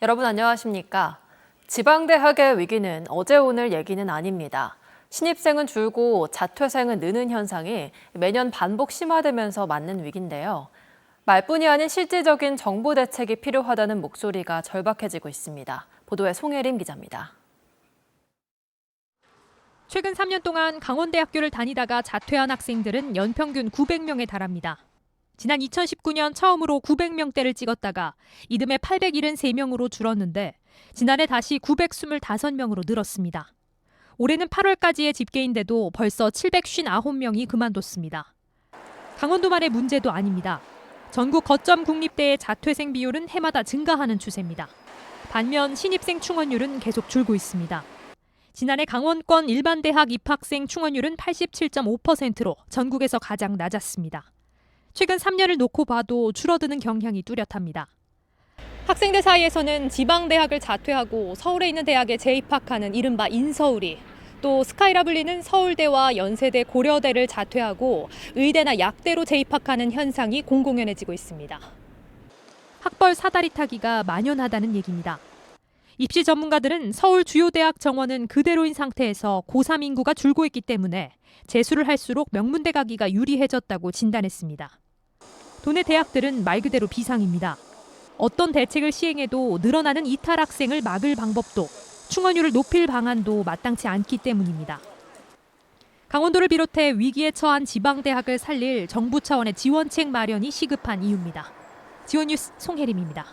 여러분 안녕하십니까? 지방대학의 위기는 어제 오늘 얘기는 아닙니다. 신입생은 줄고 자퇴생은 느는 현상이 매년 반복 심화되면서 맞는 위기인데요. 말뿐이 아닌 실질적인 정부 대책이 필요하다는 목소리가 절박해지고 있습니다. 보도에 송혜림 기자입니다. 최근 3년 동안 강원대학교를 다니다가 자퇴한 학생들은 연평균 900명에 달합니다. 지난 2019년 처음으로 900명대를 찍었다가 이듬해 873명으로 줄었는데 지난해 다시 925명으로 늘었습니다. 올해는 8월까지의 집계인데도 벌써 759명이 그만뒀습니다. 강원도만의 문제도 아닙니다. 전국 거점 국립대의 자퇴생 비율은 해마다 증가하는 추세입니다. 반면 신입생 충원율은 계속 줄고 있습니다. 지난해 강원권 일반 대학 입학생 충원율은 87.5%로 전국에서 가장 낮았습니다. 최근 3년을 놓고 봐도 줄어드는 경향이 뚜렷합니다. 학생들 사이에서는 지방 대학을 자퇴하고 서울에 있는 대학에 재입학하는 이른바 인서울이 또 스카이라 불리는 서울대와 연세대, 고려대를 자퇴하고 의대나 약대로 재입학하는 현상이 공공연해지고 있습니다. 학벌 사다리 타기가 만연하다는 얘기입니다. 입시 전문가들은 서울 주요 대학 정원은 그대로인 상태에서 고3 인구가 줄고 있기 때문에 재수를 할수록 명문대 가기가 유리해졌다고 진단했습니다. 도내 대학들은 말 그대로 비상입니다. 어떤 대책을 시행해도 늘어나는 이탈 학생을 막을 방법도 충원율을 높일 방안도 마땅치 않기 때문입니다. 강원도를 비롯해 위기에 처한 지방대학을 살릴 정부 차원의 지원책 마련이 시급한 이유입니다. 지원뉴스 송혜림입니다.